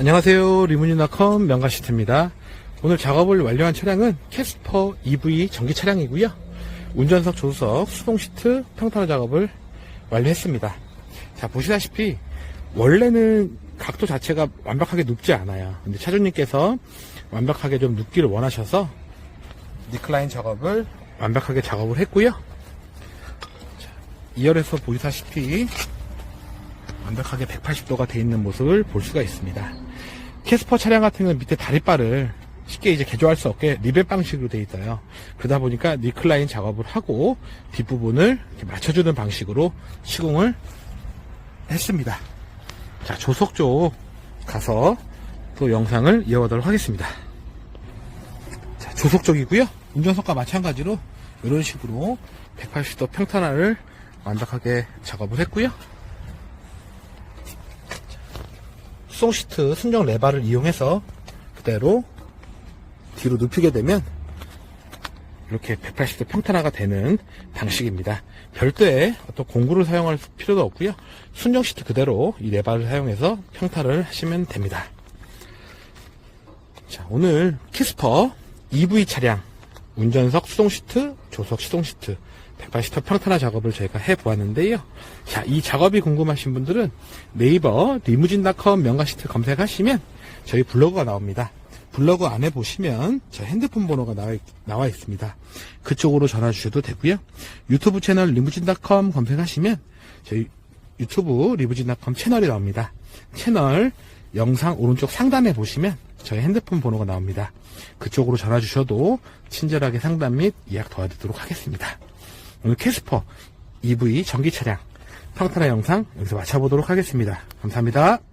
안녕하세요. 리무진닷컴 명가시트입니다. 오늘 작업을 완료한 차량은 캐스퍼 EV 전기 차량이고요. 운전석, 조수석, 수동 시트, 평탄화 작업을 완료했습니다. 자, 보시다시피 원래는 각도 자체가 완벽하게 눕지 않아요. 근데 차주님께서 완벽하게 좀 눕기를 원하셔서 니클라인 작업을 완벽하게 작업을 했고요. 자, 2열에서 보시다시피 완벽하게 180도가 돼 있는 모습을 볼 수가 있습니다. 캐스퍼 차량 같은 경우는 밑에 다리바를 쉽게 이제 개조할 수 없게 리벳 방식으로 돼 있어요. 그러다 보니까 니클라인 작업을 하고 뒷부분을 맞춰주는 방식으로 시공을 했습니다. 자, 조석 쪽 가서 또 영상을 이어가도록 하겠습니다. 자, 조석 쪽이고요. 운전석과 마찬가지로 이런 식으로 180도 평탄화를 완벽하게 작업을 했고요. 수동 시트 순정 레바를 이용해서 그대로 뒤로 눕히게 되면 이렇게 180도 평탄화가 되는 방식입니다. 별도의 어떤 공구를 사용할 필요도 없고요. 순정 시트 그대로 이 레바를 사용해서 평탄을 하시면 됩니다. 자, 오늘 키스퍼 EV 차량 운전석 수동 시트, 조석 수동 시트 180도 평탄화 작업을 저희가 해 보았는데요. 자, 이 작업이 궁금하신 분들은 네이버 리무진닷컴 명가 시트 검색하시면 저희 블로그가 나옵니다. 블로그 안에 보시면 저 핸드폰 번호가 나와, 있- 나와 있습니다. 그쪽으로 전화 주셔도 되고요. 유튜브 채널 리무진닷컴 검색하시면 저희 유튜브 리무진닷컴 채널이 나옵니다. 채널 영상 오른쪽 상단에 보시면 저희 핸드폰 번호가 나옵니다. 그쪽으로 전화 주셔도 친절하게 상담 및 예약 도와드리도록 하겠습니다. 오늘 캐스퍼 EV 전기 차량 평탄화 영상 여기서 마쳐보도록 하겠습니다. 감사합니다.